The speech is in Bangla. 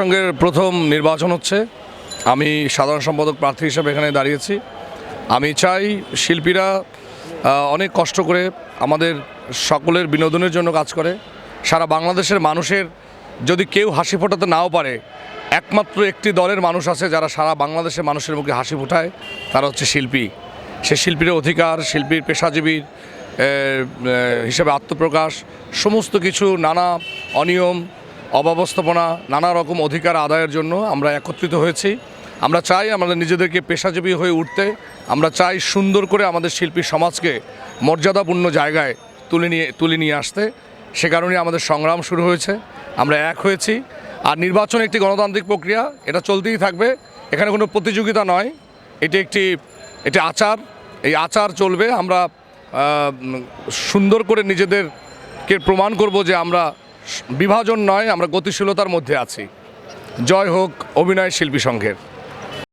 সঙ্গের প্রথম নির্বাচন হচ্ছে। আমি সাধারণ সম্পাদক প্রার্থী হিসেবে এখানে দাঁড়িয়েছি। আমি চাই শিল্পীরা অনেক কষ্ট করে আমাদের সকলের বিনোদনের জন্য কাজ করে। সারা বাংলাদেশের মানুষের যদি কেউ হাসি ফোটাতে নাও পারে, একমাত্র একটি দলের মানুষ আছে যারা সারা বাংলাদেশের মানুষের মুখে হাসি ফোটায়, তারা হচ্ছে শিল্পী। সে শিল্পীর অধিকার, শিল্পীর পেশাজীবীর হিসেবে আত্মপ্রকাশ, সমস্ত কিছু নানা অনিয়ম অব্যবস্থাপনা, নানা রকম অধিকার আদায়ের জন্য আমরা একত্রিত হয়েছি। আমরা চাই আমাদের নিজেদেরকে পেশাজীবী হয়ে উঠতে। আমরা চাই সুন্দর করে আমাদের শিল্পী সমাজকে মর্যাদাপূর্ণ জায়গায় তুলে নিয়ে তুলে নিয়ে আসতে। সে কারণে আমাদের সংগ্রাম শুরু হয়েছে। আমরা এক হয়েছি। আর নির্বাচন একটি গণতান্ত্রিক প্রক্রিয়া, এটা চলতেই থাকবে। এখানে কোনো প্রতিযোগিতা নয়। এটি একটি, এটি আচার। এই আচার চলবে। আমরা সুন্দর করে নিজেদেরকে প্রমাণ করব যে আমরা বিভাজন নয় আমরা গতিশীলতার মধ্যে আছি। জয় হোক অভিনয় শিল্পী সংঘের।